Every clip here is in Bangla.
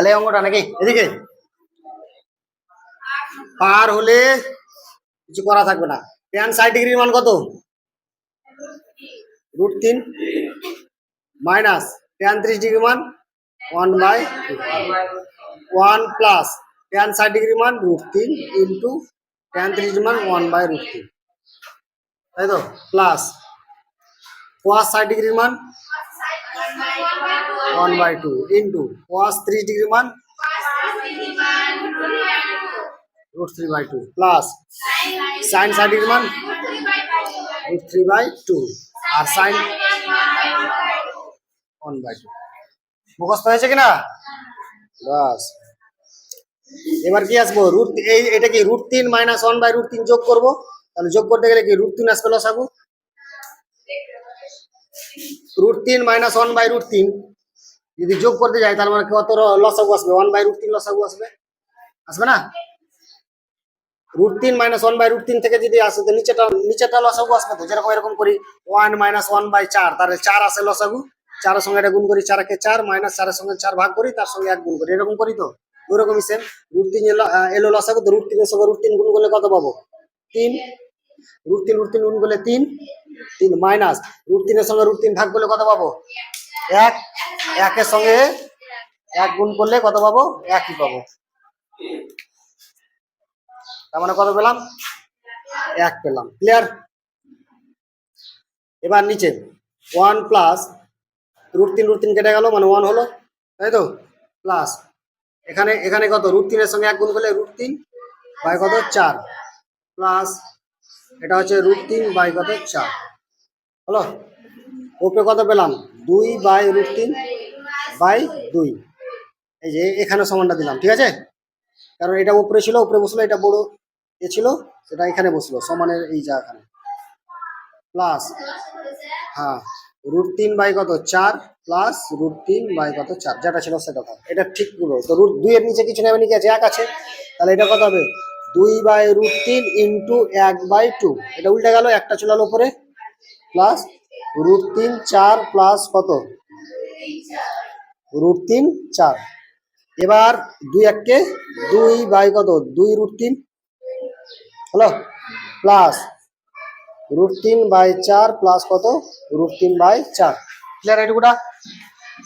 তাহলে এই অঙ্কটা নাকি? এদিকে। পার হলে কিছু করা থাকবে না। টেন ষাট ডিগ্রির মান কত? রুট তিন। মাইনাস টেন ত্রিশ ডিগ্রি মান one by one plus ten ষাট ডিগ্রি মান রুট তিন ইন্টু টেন মান ওয়ান বাই রুট তিন। তাই তো? প্লাস কোয়াস ষাট ডিগ্রির মান ওয়ান বাই টু ইন্টু কোয়াস ত্রিশ ডিগ্রি মান root three by two plus sine ষাট ডিগ্রি মান রুট থ্রি বাই টু আর সাইন ওয়ান বাই টু মুখস্থ হয়েছে কিনা? বাস এবার কি আসব? রুট এই এটা কি? রুট তিন মাইনাস ওয়ান বাই রুট তিন যোগ করব? তাহলে যোগ করতে গেলে কি? রুট তিন আসবে লস লসাগু? রুট তিন মাইনাস ওয়ান বাই রুট তিন। যদি যোগ করতে যাই তাহলে মানে কত লসাগু আসবে? ওয়ান বাই রুট তিন লসাগু আসবে? আসবে না? রুট তিন মাইনাস ওয়ান বাই রুট তিন থেকে যদি আসে, তো নিচেটা নিচেটা লসাগু আসবে তো? যেরকম এরকম করি ওয়ান মাইনাস ওয়ান বাই চার। তাহলে চার আসে লসাগু। চারের সঙ্গে এটা গুণ করি চারকে চার মাইনাস চারের সঙ্গে চার ভাগ করি, তার সঙ্গে এক গুণ করি। এরকম করি তো? ওরকমই সেম রুট তিন এলো লসাগু, তো রুট তিনের সঙ্গে রুট তিন গুণ করলে কত পাবো? তিন। রুট তিন রুট তিন গুণ করলে তিন। তিন মাইনাস রুট তিনের সঙ্গে রুট তিন ভাগ করলে কত পাবো? এক, একের সঙ্গে এক গুণ করলে কত পাবো? একই পাবো। তার মানে কত পেলাম? এক পেলাম। ক্লিয়ার এবার নিচে। ওয়ান প্লাস রুট তিন রুট তিন কেটে গেল মানে ওয়ান হলো, তাই তো? প্লাস এখানে এখানে কত? রুট তিনের সঙ্গে এক গুণ করলে রুট তিন বাই কত? চার। প্লাস এটা হচ্ছে রুট তিন বাই কত? চার। হলো? ওপরে কত পেলাম? দুই বাই রুট তিন বাই দুই। এই যে এখানে সমানটা দিলাম, ঠিক আছে? কারণ এটা উপরে ছিল, উপরে বসল, এটা বড় এ ছিল, সেটা এখানে বসল, সমানের এই জায়গাখানে। প্লাস হ্যাঁ রুট তিন বাই কত? চার, প্লাস রুট তিন বাই কত? চার, যেটা ছিল সেটা থাক এটা ঠিকগুলো। তো রুট দুইয়ের নিচে কিছু নেবে নাকি আছে? এক আছে। তাহলে এটা কত হবে? দুই বাই রুট তিন ইন্টু এক বাই টু। এটা উল্টে গেল, একটা চলে গেলো উপরে, প্লাস রুট তিন চার প্লাস কত? রুট তিন চার। এবার দুই এককে দুই বাই কত? দুই রুট তিন। হলো? প্লাস রুট তিন বাই চার প্লাস কত? রুট তিন বাই চার। ক্লিয়ার এটুকুটা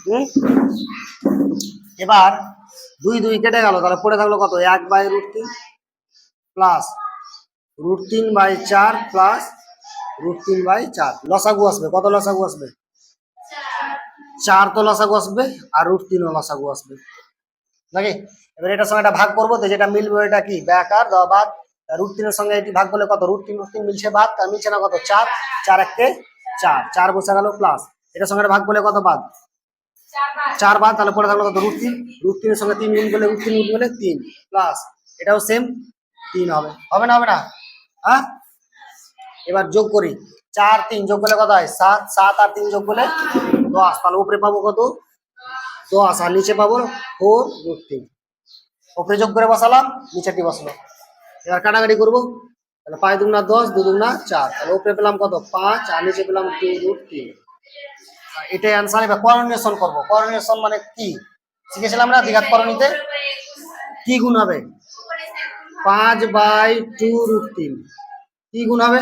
হুম? এবার দুই দুই কেটে গেল, তাহলে পড়ে থাকল কত? এক বাই রুট তিন প্লাস রুট তিন বাই চার প্লাস রুট তিন চার। আসবে। কত আসবে? চার তো আসবে আর রুট তিনও আসবে। এবার এটার সঙ্গে ভাগ করব তো, যেটা মিলবে এটা কি? ব্যাক আর দ বাদ। রুট তিনের সঙ্গে এটি ভাগ করলে কত? রুট তিন রুট তিন মিলছে বাদ। তার মিলছে না কত? চার। চার এককে চার। চার বসে গেল প্লাস এটার সঙ্গে ভাগ করলে কত বাদ? চার বাদ। তাহলে পরে থাকল কত? রুট তিন রুট তিনের সঙ্গে তিন গুণ করলে রুট তিন গুণ করলে তিন। প্লাস এটাও সেম তিন হবে। হবে না হবে না? হ্যাঁ? এবার যোগ করি। চার তিন, যোগ করলে কত হয়? সাত সাত আর তিন যোগ করলে দশ। তাহলে উপরে পাবো কত? দশ। আর নিচে পাবো ফোর রুট তিন উপরে যোগ করে বসালাম নিচেটি বসল। এবার কাটাকাটি করব। তাহলে পাঁচ দুগুনা দশ, দু দুগুনা চার। তাহলে উপরে পেলাম কত? পাঁচ। আর নিচে পেলাম টু রুট তিন এটাই অ্যান্সার এবার করণীয়সন করব। করণীয়সন মানে কি? শিখেছিলাম না দ্বিঘাত করণীতে কি গুণ হবে? পাঁচ বাই টু রুট তিন কি গুণ হবে?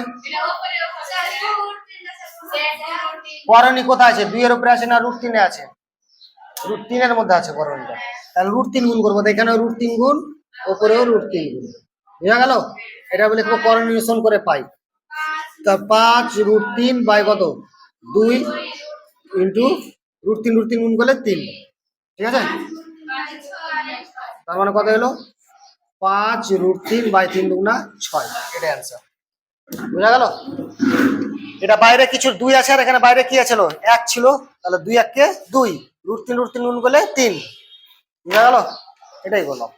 করণী কোথায় আছে? দুইয়ের উপরে আছে না রুট তিনে আছে? রুট তিনের মধ্যে আছে করণীটা তাহলে রুট তিন গুণ করব। এখানেও রুট তিন গুণ, ওপরেও রুট তিন গুণ। বুঝা গেল? এটা বলে করণীয়সন করে পাই। তা পাঁচ রুট তিন বাই কত? দুই ইন্টু রুট তিন রুট তিন গুণ করলে তিন। ঠিক আছে? তার মানে কত হলো? পাঁচ রুট তিন বাই তিন দুগুণা ছয়। এটা অ্যান্সার বুঝা গেল? এটা বাইরে কিছু দুই আছে, আর এখানে বাইরে কি আছে এক ছিল, তাহলে দুই এক কে দুই। রুট তিন রুট তিন গুণ করলে তিন। বুঝা গেল? এটাই বললাম।